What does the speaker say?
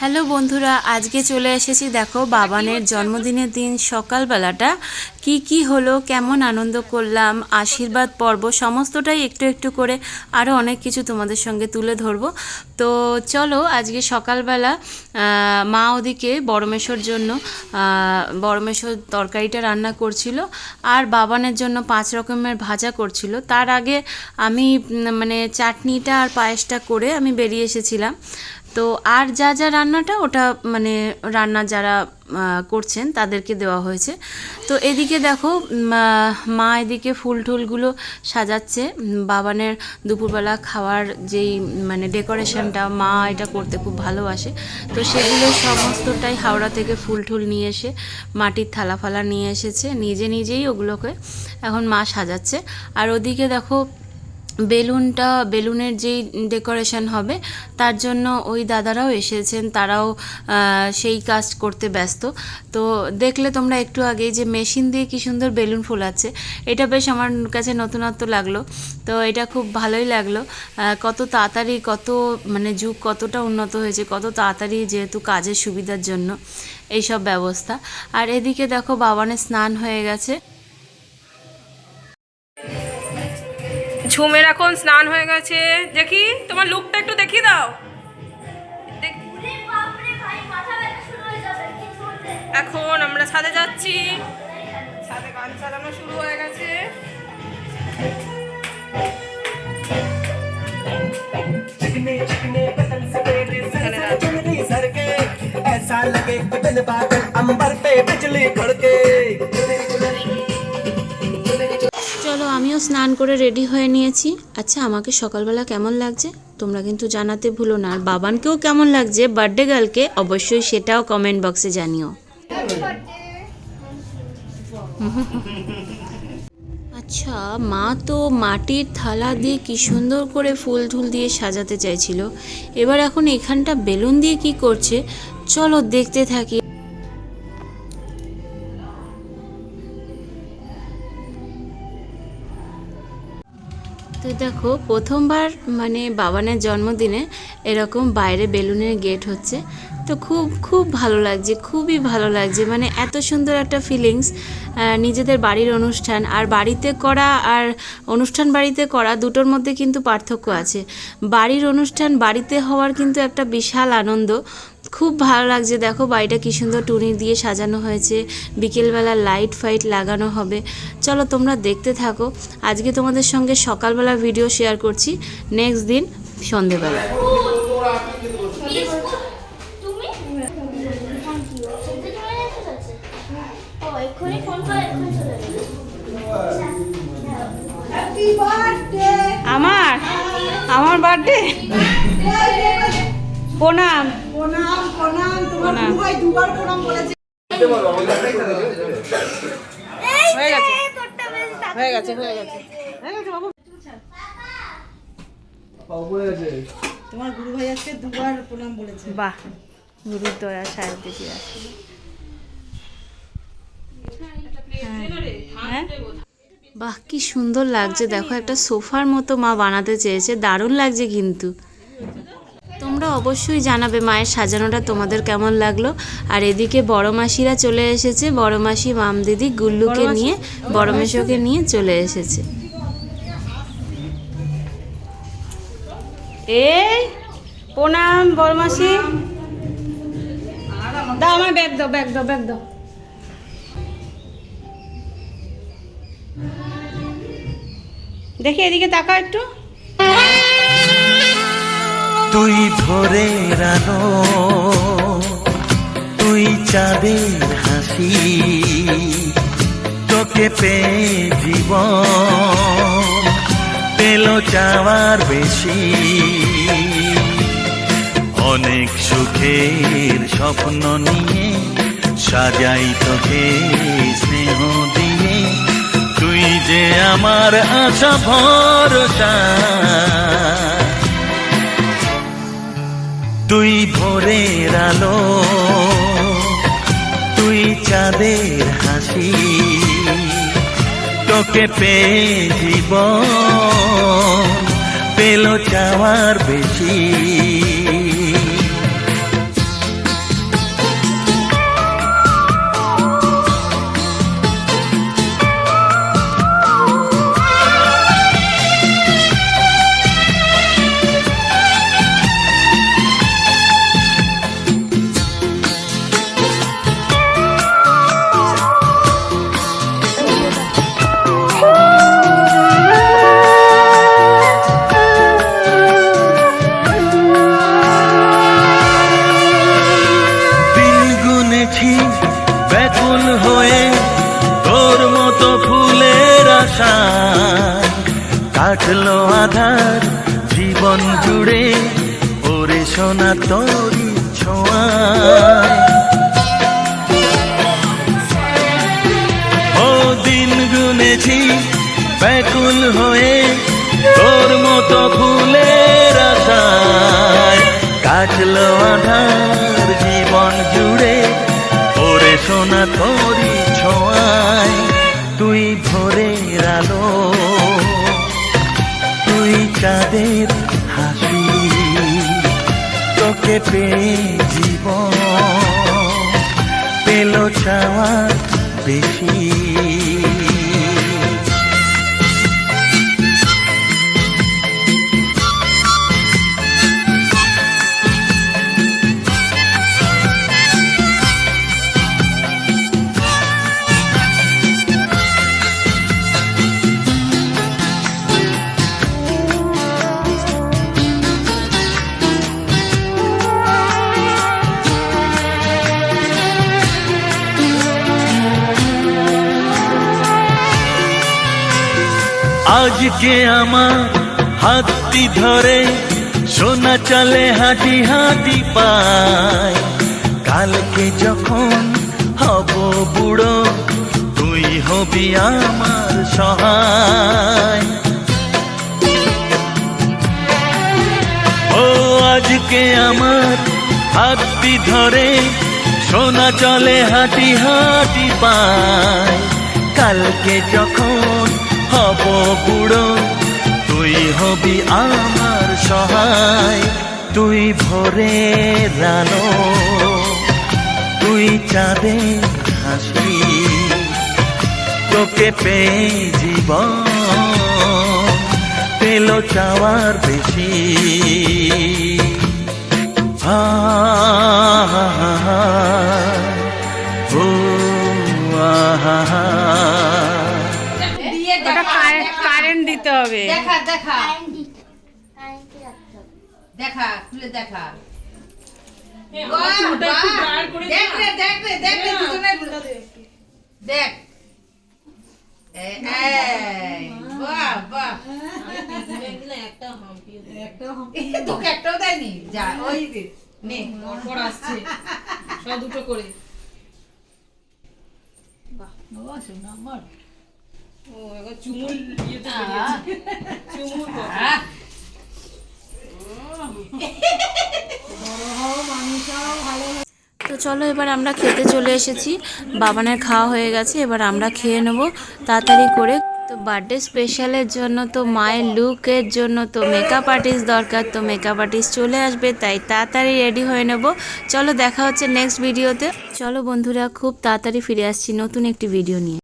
Hello বন্ধুরা, আজকে চলে এসেছি দেখো বাবানের জন্মদিনের দিন সকালবেলাটা। কি কি হলো, কেমন আনন্দ করলাম, আশীর্বাদ, পর্ব সমস্তটাই একটু একটু করে আরও অনেক কিছু তোমাদের সঙ্গে তুলে ধরবো। তো চলো আজকে সকালবেলা মা ওদিকে বড়মেশোর জন্য বড়মেশোর তরকারিটা রান্না করছিল আর বাবানের জন্য পাঁচ রকমের ভাজা করছিল। তার আগে আমি মানে চাটনিটা আর পায়েসটা করে আমি বেরিয়ে এসেছিলাম। তো আর যা যা রান্নাটা ওটা মানে রান্না যারা করছেন তাদেরকে দেওয়া হয়েছে। তো এদিকে দেখো মা এদিকে ফুল টুলগুলো সাজাচ্ছে। বাবানের দুপুরবেলা খাওয়ার যেই মানে ডেকোরেশনটা মা এটা করতে খুব ভালোবাসে। তো সেগুলো সমস্তটাই হাওড়া থেকে ফুল টুল নিয়ে এসে, মাটির থালা ফালা নিয়ে এসেছে। নিজে নিজেই ওগুলোকে এখন মা সাজাচ্ছে। আর ওদিকে দেখো বেলুনটা, বেলুনের যেই ডেকোরেশন হবে, তার জন্য ওই দাদারাও এসেছেন, তারাও সেই কাজ করতে ব্যস্ত। তো দেখলে তোমরা একটু আগে যে মেশিন দিয়ে কি সুন্দর বেলুন ফোলাচ্ছে, এটা বেশ আমার কাছে নতুনত্ব লাগল। তো এটা খুব ভালোই লাগল। কত তাড়াতাড়ি, কত মানে যুগ কতটা উন্নত হয়েছে, কত তাড়াতাড়ি যেহেতু কাজের সুবিধার জন্য, এইসব ব্যবস্থা। আর এদিকে দেখো বাবানের স্নান হয়ে গেছে। ঝুমের এখন স্নান হয়ে গেছে দেখি তোমার লুকটা একটু দেখিয়ে দাও দেখ- ওরে বাপরে ভাই মাথা ব্যথা শুরু হয়ে যাবে কিছু হতে এখন আমরা ছাদে যাচ্ছি ছাদে গান চালানো শুরু হয়ে গেছে चिकने चिकने बदन से तेरे सर सर चुनरी सर के ऐसा लगे कि बिन बादल अंबर पे बिजली कड़के স্নান করে রেডি হয়ে নিয়েছি। আচ্ছা আমাকে সকালবেলা কেমন লাগছে? তোমরা কিন্তু জানাতে ভুলো না। আর বাবানকেও কেমন লাগছে? বার্থডে গার্লকে অবশ্যই সেটাও কমেন্ট বক্সে জানিও। আচ্ছা মা তো মাটির থালা দিয়ে কি সুন্দর করে ফুল ঠুল দিয়ে সাজাতে চাইছিল। এবার এখন এখানটা বেলুন দিয়ে কি করছে? চলো দেখতে থাকি। দেখো, প্রথমবার মানে বাবানের জন্মদিনে এরকম বাইরে বেলুনের গেট হচ্ছে। তো খুব খুব ভালো লাগছে, খুবই ভালো লাগছে। মানে এত সুন্দর একটা ফিলিংস নিজেদের বাড়ির অনুষ্ঠান আর বাড়িতে করা আর অনুষ্ঠান বাড়িতে করা দুটোর মধ্যে কিন্তু পার্থক্য আছে। বাড়ির অনুষ্ঠান বাড়িতে হওয়ার কিন্তু একটা বিশাল আনন্দ। খুব ভালো লাগছে। দেখো বাড়িটা কি সুন্দর টুনি দিয়ে সাজানো হয়েছে। বিকেলবেলা লাইট ফাইট লাগানো হবে। চলো তোমরা দেখতে থাকো। আজকে তোমাদের সঙ্গে সকালবেলা ভিডিও শেয়ার করছি। নেক্সট দিন সন্ধেবেলা। আমার? আমার বার্থডে প্রণাম। প্রণাম প্রণাম তোমার প্রণাম। দুবার প্রণাম বলেছে। হয়ে গেছে। তোরটা বেশ হয়ে গেছে হয়ে গেছে। তোমার গুরু ভাই আজকে দুবার প্রণাম বলেছে। বাহ গুরুর দয়া সাহেব দেখি হ্যাঁ। বাহ কি সুন্দর লাগছে। দেখো একটা সোফার মতো মা বানাতে চেয়েছে। দারুণ লাগছে কিন্তু। অবশ্যই জানাবে মায়ের সাজানোটা তোমাদের কেমন লাগল। আর এদিকে বড় মাসিরা চলে এসেছে বড় মাসি মাম দিদি গুল্লুকে নিয়ে বড় মেশোকে নিয়ে চলে এসেছে। এই প্রণাম বরমাসি দাও আমার ব্যাগ দাও ব্যাগ দাও ব্যাগ দাও। দেখি এদিকে তাকা একটু। তুই ধরে রানো, তুই চাঁদের হাসি, তোকে পেয়ে জীবন পেল চাওয়ার বেশি। অনেক সুখের স্বপ্ন নিয়ে সাজাই তোকে স্নেহ দিয়ে। তুই যে আমার আশা ভরসা তুই ভোরের আলো তুই চাঁদের হাসি তোকে পেয়ে জীবন পেল চাওয়ার বেশি। কাটলো আধার, জীবন জুড়ে ওরে সোনা তোরি ছোঁয়ায় ও দিন গুনেছি, ব্যাকুল হয়ে তোর মতো ফুলের আশায়। কাটলো আধার, জীবন জুড়ে ওরে সোনা তোরি ছোঁয়ায়। তুই ভোরের আলো তুই চাঁদের হাসি তোকে পেয়ে জীবন পেল চাওয়া বেশি। আজকে আমার হাতটি ধরে, সোনা চলে, হাঁটি হাঁটি পায়। কালকে যখন হব বুড়ো, তুই হবি আমার সহায়। ও আজকে আমার হাতটি ধরে, সোনা চলে, হাঁটি হাঁটি পায়। কালকে যখন হব বুড়ো, তুই হবি আমার সহায়। তুই ভোরে রানো তুই চাঁদে হাসি। তোকে পেয়ে জীবন, পেল চাওয়ার বেশি। আ দেখা। দেখা খুলে দেখা। দে দেখ। রে দেখ রে দেখ রে দুজনের দেখ। বাহ বাহ। তোকে একটাও দেয়নি? যা ওই রে, নে। পর আসছে। সব দুটো করে। ও এবার চুমুর ইয়েতে বেরিয়েছে চুমুর কথা। আহ, তো চলো এবার আমরা খেতে চলে এসেছি। বাবানের খাওয়া হয়ে গেছে এবার আমরা খেয়ে নেব তাড়াতাড়ি করে। তো বার্থডে স্পেশালের জন্য তো মায়ের লুকের জন্য তো মেকআপ আর্টিস্ট দরকার তো মেকআপ আর্টিস্ট চলে আসবে তাই তাড়াতাড়ি রেডি হয়ে নেব। চলো দেখা হচ্ছে নেক্সট ভিডিওতে চলো বন্ধুরা খুব তাড়াতাড়ি ফিরে আসছি নতুন একটি ভিডিও নিয়ে।